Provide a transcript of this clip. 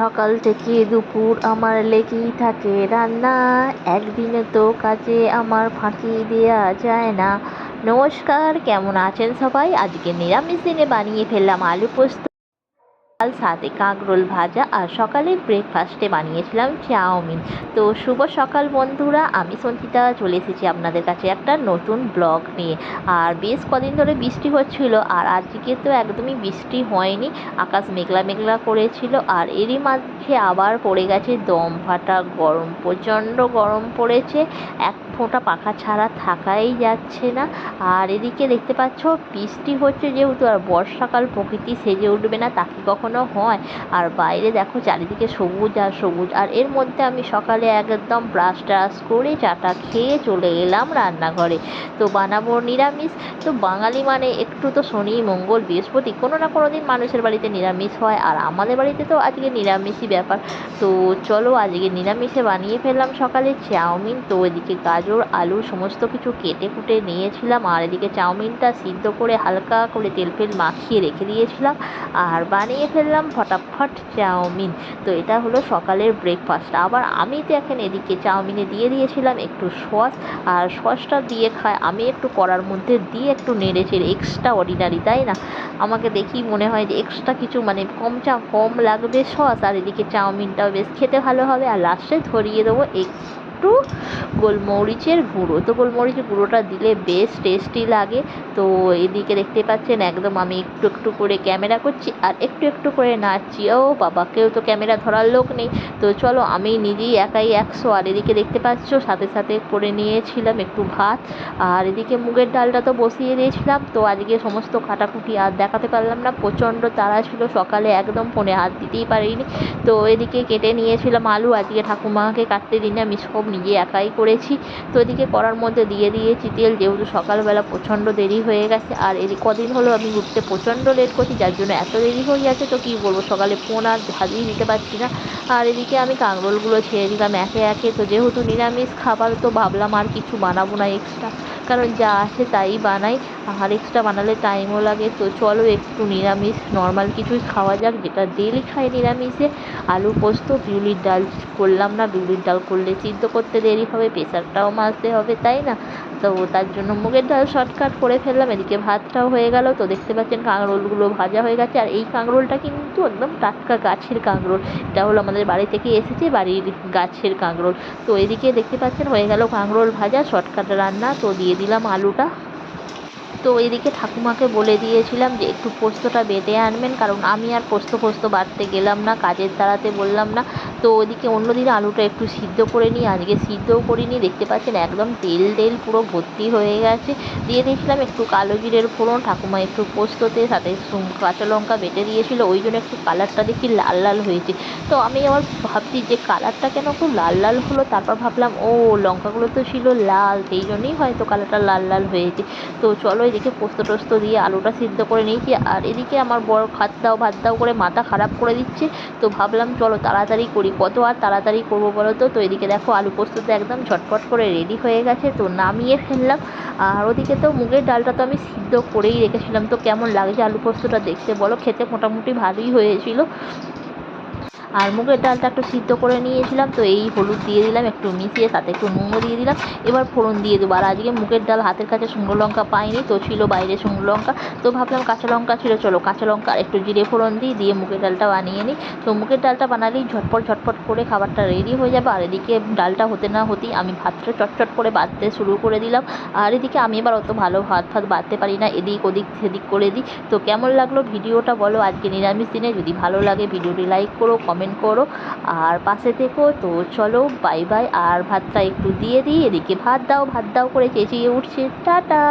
সকাল থেকে দুপুর আমার লেগেই থাকে রান্না। একদিনে তো কাজে আমার ফাঁকি দেওয়া যায় না। নমস্কার, কেমন আছেন সবাই? আজকে নিরামিষ দিনে বানিয়ে ফেললাম আলু পোস্ত। ডাল সাথে কাঁকরোল ভাজা আর সকালে ব্রেকফাস্টে বানিয়েছিলাম চাউমিন। তো শুভ সকাল বন্ধুরা, আমি সঞ্চিতা, চলে এসেছি আপনাদের কাছে একটা নতুন ব্লগ নিয়ে। আর বেশ কদিন ধরে বৃষ্টি হচ্ছিল আর আজকে তো একদমই বৃষ্টি হয়নি, আকাশ মেঘলা মেঘলা করেছিল আর এরই মাঝে আবার পড়ে গেছে, দম ফাটা গরম, প্রচণ্ড গরম পড়েছে। এক ফোঁটা পাখা ছাড়া থাকাই যাচ্ছে না। আর এদিকে দেখতে পাচ্ছ, বৃষ্টি হচ্ছে যেহেতু, আর বর্ষাকাল প্রকৃতি সেজে উঠবে না, তা কি কখনো হয়? আর বাইরে দেখো, চারিদিকে সবুজ আর সবুজ। আর এর মধ্যে আমি সকালে একদম ব্রাশ ট্রাশ করে চাটা খেয়ে চলে এলাম রান্নাঘরে। তো বানাবো নিরামিষ। তো বাঙালি মানে একটু তো শনি, মঙ্গল, বৃহস্পতি, কোনো না কোনো দিন মানুষের বাড়িতে নিরামিষ হয়। আর আমাদের বাড়িতে তো আজকে নিরামিষই ব্যাপার। তো চলো আজকে নিরামিষে বানিয়ে ফেললাম সকালে চাউমিন। তো এদিকে গাজর, আলু সমস্ত কিছু কেটে কুটে নিয়েছিলাম। আর এদিকে চাউমিনটা সিদ্ধ করে হালকা করে তেল ফেল মাখিয়ে রেখে দিয়েছিলাম। আর বানিয়ে ফেললাম ফটাফট চাউমিন। তো এটা হলো সকালের ব্রেকফাস্ট আবার আমি তো এখন এদিকে চাউমিনে দিয়ে দিয়েছিলাম একটু সস। আর সসটা দিয়ে খায় আমি একটু কড়ার মধ্যে দিয়ে একটু নেড়েছি এক্সট্রা অর্ডিনারি তাই না? আমাকে দেখি মনে হয় যে এক্সট্রা কিছু মানে কম চা, কম লাগবে সস। আর এদিকে চাউমিনটাও বেশ খেতে ভালো হবে। আর লাস্টে ধরিয়ে দেবো একটু গোলমরিচের গুঁড়ো। তো গোলমরিচের গুঁড়োটা দিলে বেশ টেস্টি লাগে। তো এদিকে দেখতে পাচ্ছেন একদম আমি একটু একটু করে ক্যামেরা করছি আর একটু একটু করে নাচছি। ও বাবা, কেউ তো ক্যামেরা ধরার লোক নেই। তো চলো আমি নিজেই একাই একশো। আর এদিকে দেখতে পাচ্ছ, সাথে সাথে করে নিয়েছিলাম একটু ভাত। আর এদিকে মুগের ডালটা তো বসিয়ে দিয়েছিলাম। তো আজকে সমস্ত কাটাকুটি আর দেখাতে পারলাম না। প্রচণ্ড তাড়া ছিল, সকালে একদম ফোনে হাত দিতেই পারিনি। তো এদিকে কেটে নিয়েছিলাম আলু। আজকে ঠাকুমাকে কাটতে দিনে আমি সব নিজে একাই করেছি। তো এদিকে করার মধ্যে দিয়ে দিয়েছি তেল, যেহেতু সকালবেলা প্রচণ্ড দেরি হয়ে গেছে। আর এদিক কদিন হলো আমি উঠতে প্রচণ্ড লেট করছি, যার জন্য এত দেরি হয়ে যাচ্ছে, তো কী বলব, সকালে ফোন আর ভাজিয়ে নিতে পারছি না। আর এদিকে আমি কাঁকরোলগুলো ছেড়ে দিলাম একে একে। তো যেহেতু নিরামিষ খাবার, তো ভাবলাম আর কিছু বানাবো না এক্সট্রা কারণ যা আছে তাই বানাই, আর এক্সট্রা বানালে টাইমও লাগে। তো চলো একটু নিরামিষ নর্মাল কিছুই খাওয়া যাক, যেটা ডেলি খাই নিরামিষে। আলু পোস্ত, বিউলির ডাল করলাম না, বিউলির ডাল করলে সিদ্ধ করতে দেরি হবে, প্রেশারটাও মাজতে হবে, তাই না? তো তার জন্য মুগের ডাল শর্টকাট করে ফেললাম, এদিকে ভাতটাও হয়ে গেল। তো দেখতে পাচ্ছেন কাঁকরোলগুলো ভাজা হয়ে গেছে, আর এই কাঁকরোলটা কিন্তু একদম টাটকা গাছের কাঁকরোল। এটা হলো আমাদের বাড়ি থেকে এসেছে বাড়ির গাছের কাঁকরোল। তো এদিকে দেখতে পাচ্ছেন হয়ে গেল কাঁকরোল ভাজা শর্টকাট রান্না, তো দিয়ে দিলাম আলুটা। তো এদিকে ঠাকুমাকে বলে দিয়েছিলাম যে একটু পোস্তটা বেটে আনবেন, কারণ আমি আর পোস্ত ফোস্ত বাটতে গেলাম না, কাজের তাড়াতে বললাম না। তো ওদিকে অন্যদিন আলুটা একটু সিদ্ধ করে নিই। আজকে সিদ্ধও করিনি, দেখতে পাচ্ছেন একদম তেল তেল পুরো ভর্তি হয়ে গেছে। দিয়ে দিয়েছিলাম একটু কালো জিরের ফোড়ন, ঠাকুমা একটু পোস্ততে সাথে কাঁচা লঙ্কা বেটে দিয়েছিল, ওই জন্য একটু কালারটা দেখি লাল লাল হয়েছে। তো আমি আবার ভাবছি যে কালারটা কেন খুব লাল লাল হলো, তারপর ভাবলাম, ও লঙ্কাগুলো তো ছিল লাল, সেই জন্যই হয়তো কালারটা লাল লাল হয়েছে। তো চলো এদিকে পোস্ত টোস্ত দিয়ে আলুটা সিদ্ধ করে নিয়েছি। আর এদিকে আমার বড় ভাত দাও ভাত দাও করে মাথা খারাপ করে দিচ্ছে। তো ভাবলাম চলো তাড়াতাড়ি করি। কত আর তাড়াতাড়ি করব বলো তো? তো এদিকে দেখো আলু পোস্ত তো একদম ঝটপট করে রেডি হয়ে গেছে, তো নামিয়ে ফেললাম। আর ওদিকে তো মুগের ডালটা তো আমি সিদ্ধ করেই রেখেছিলাম। তো কেমন লাগছে আলু পোস্তটা দেখতে বলো? খেতে মোটামুটি ভালোই হয়েছিল। আর মুগের ডালটা একটু সিদ্ধ করে নিয়েছিলাম, তো এই হলুদ দিয়ে দিলাম, একটু মিশিয়ে সাথে একটু নুনও দিয়ে দিলাম। এবার ফোড়ন দিয়ে দেবো। আর আজকে মুগের ডাল হাতের কাছে শুকনো লঙ্কা পাইনি, তো ছিল বাইরে শুকনো লঙ্কা। তো ভাবলাম কাঁচা লঙ্কা ছিল, চলো কাঁচা লঙ্কা আর একটু জিরে ফোড়ন দিই, দিয়ে মুগের ডালটা বানিয়ে নিই। তো মুগের ডালটা বানালেই ঝটপট ঝটপট করে খাবারটা রেডি হয়ে যাবে। আর এদিকে ডালটা হতে না হতেই আমি ভাতটা চটচট করে বাঁধতে শুরু করে দিলাম। আর এদিকে আমি এবার অত ভালো ভাত ফাত বাঁধতে পারি না, এদিক ওদিক সেদিক করে দিই। তো কেমন লাগল ভিডিওটা বলো আজকে নিরামিষ দিনে। যদি ভালো লাগে ভিডিওটি লাইক করো কমেন্ট করো। আর পাশে থেকো, তো চলো বাই বাই আর ভাতটা একটু দিয়ে দিই, এদিকে ভাত দাও ভাত দাও করে চেঁচিয়ে উঠছে। টাটা!